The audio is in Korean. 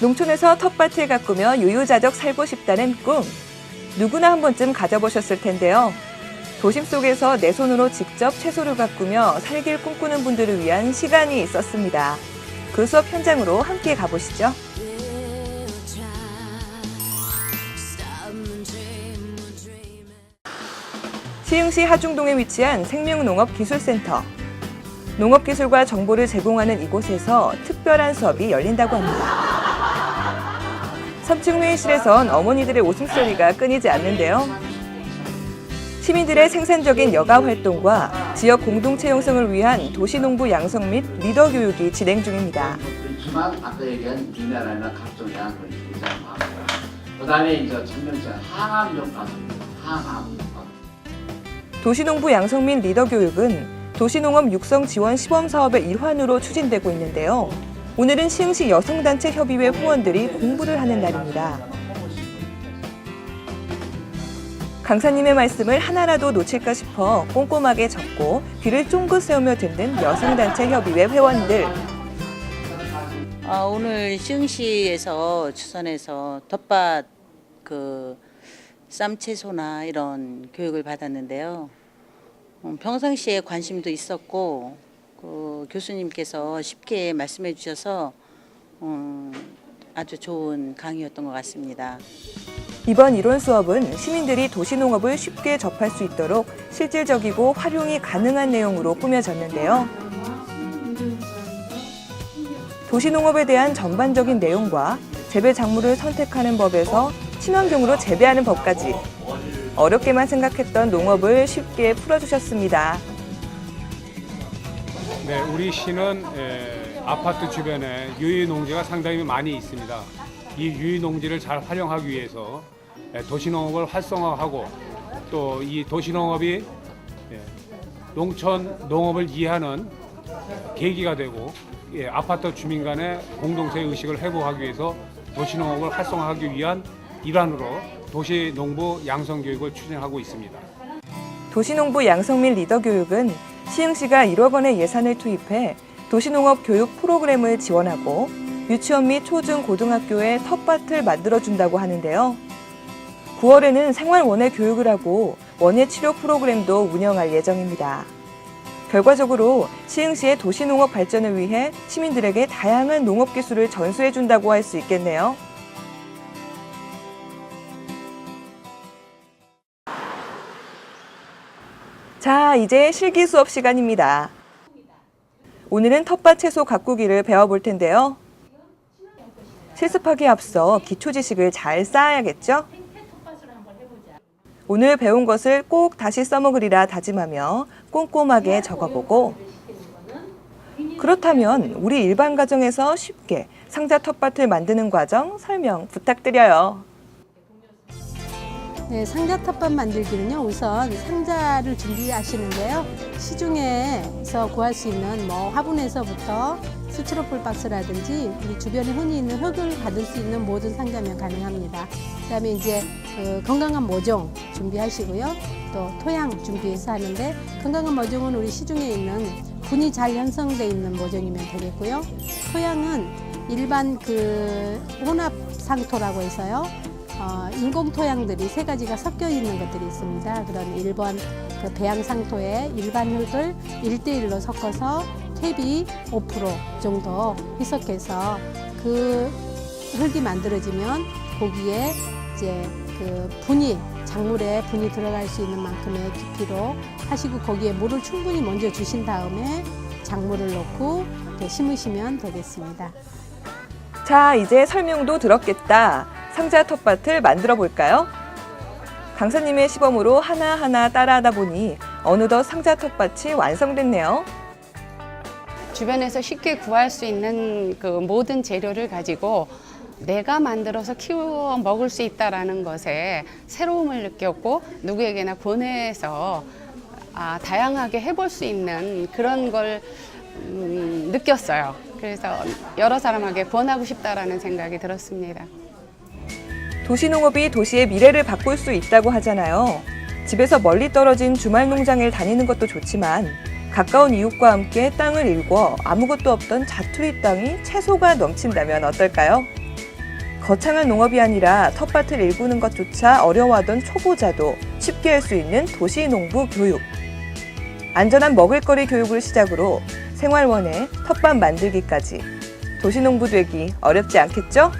농촌에서 텃밭을 가꾸며 유유자적 살고 싶다는 꿈. 누구나 한 번쯤 가져보셨을 텐데요. 도심 속에서 내 손으로 직접 채소를 가꾸며 살길 꿈꾸는 분들을 위한 시간이 있었습니다. 그 수업 현장으로 함께 가보시죠. 시흥시 하중동에 위치한 생명농업기술센터. 농업기술과 정보를 제공하는 이곳에서 특별한 수업이 열린다고 합니다. 3층 회의실에선 어머니들의 웃음소리가 끊이지 않는데요. 시민들의 생산적인 여가 활동과 지역 공동체 형성을 위한 도시농부 양성 및 리더 교육이 진행 중입니다. 그렇지만 아까 얘기한 미네랄이나 각종 양을 기장하고 그다음에 이제 천명제 항암 효과입니다. 항암. 도시농부 양성 및 리더 교육은 도시농업 육성 지원 시범 사업의 일환으로 추진되고 있는데요. 오늘은 시흥시 여성단체 협의회 후원들이 공부를 하는 날입니다. 강사님의 말씀을 하나라도 놓칠까 싶어 꼼꼼하게 적고 귀를 쫑긋 세우며 듣는 여성단체 협의회 회원들. 아, 오늘 시흥시에서 추선해서 텃밭 그 쌈채소나 이런 교육을 받았는데요. 음, 평상시에 관심도 있었고 그 교수님께서 쉽게 말씀해 주셔서 음, 아주 좋은 강의였던 것 같습니다. 이번 이론 수업은 시민들이 도시농업을 쉽게 접할 수 있도록 실질적이고 활용이 가능한 내용으로 꾸며졌는데요. 도시농업에 대한 전반적인 내용과 재배 작물을 선택하는 법에서 친환경으로 재배하는 법까지 어렵게만 생각했던 농업을 쉽게 풀어주셨습니다. 네, 우리 시는 에, 아파트 주변에 유유농지가 상당히 많이 있습니다. 이 유유농지를 잘 활용하기 위해서 에, 도시농업을 활성화하고 또 이 도시농업이 예, 농촌 농업을 이해하는 계기가 되고 예, 아파트 주민 간의 공동체 의식을 회복하기 위해서 도시농업을 활성화하기 위한 일환으로 도시농부 양성교육을 추진하고 있습니다. 도시농부 양성 및 리더 교육은 시흥시가 1억 원의 예산을 투입해 도시농업 교육 프로그램을 지원하고 유치원 및 초중 고등학교에 텃밭을 만들어준다고 하는데요. 9월에는 생활원예 교육을 하고 원예 치료 프로그램도 운영할 예정입니다. 결과적으로 시흥시의 도시농업 발전을 위해 시민들에게 다양한 농업 기술을 전수해준다고 할 수 있겠네요. 자, 이제 실기 수업 시간입니다. 오늘은 텃밭 채소 가꾸기를 배워볼 텐데요. 실습하기에 앞서 기초 지식을 잘 쌓아야겠죠? 오늘 배운 것을 꼭 다시 써먹으리라 다짐하며 꼼꼼하게 적어보고 그렇다면 우리 일반 가정에서 쉽게 상자 텃밭을 만드는 과정 설명 부탁드려요. 네, 상자 텃밭 만들기는요. 우선 상자를 준비하시는데요. 시중에서 구할 수 있는 뭐 화분에서부터 스티로폴 박스라든지 우리 주변에 흔히 있는 흙을 받을 수 있는 모든 상자면 가능합니다. 그 다음에 이제 그 건강한 모종 준비하시고요. 또 토양 준비해서 하는데 건강한 모종은 우리 시중에 있는 분이 잘 형성돼 있는 모종이면 되겠고요. 토양은 일반 그 혼합 상토라고 해서요. 어, 인공 토양들이 세 가지가 섞여 있는 것들이 있습니다. 그런 1번 그 배양 상토에 일반 흙을 1대1로 섞어서 탭이 5% 정도 희석해서 그 흙이 만들어지면 거기에 이제 그 분이 작물에 분이 들어갈 수 있는 만큼의 깊이로 하시고 거기에 물을 충분히 먼저 주신 다음에 작물을 넣고 심으시면 되겠습니다. 자, 이제 설명도 들었겠다. 상자 텃밭을 만들어 볼까요? 강사님의 시범으로 하나하나 따라하다 보니 어느덧 상자 텃밭이 완성됐네요. 주변에서 쉽게 구할 수 있는 그 모든 재료를 가지고 내가 만들어서 키워 먹을 수 있다라는 것에 새로움을 느꼈고 누구에게나 권해서 아, 다양하게 해볼 수 있는 그런 걸 음, 느꼈어요. 그래서 여러 사람에게 권하고 싶다라는 생각이 들었습니다. 도시농업이 도시의 미래를 바꿀 수 있다고 하잖아요. 집에서 멀리 떨어진 주말 농장을 다니는 것도 좋지만 가까운 이웃과 함께 땅을 일궈 아무것도 없던 자투리 땅이 채소가 넘친다면 어떨까요? 거창한 농업이 아니라 텃밭을 일구는 것조차 어려워하던 초보자도 쉽게 할 수 있는 도시농부 교육. 안전한 먹을거리 교육을 시작으로 생활원의 텃밭 만들기까지 도시농부 되기 어렵지 않겠죠?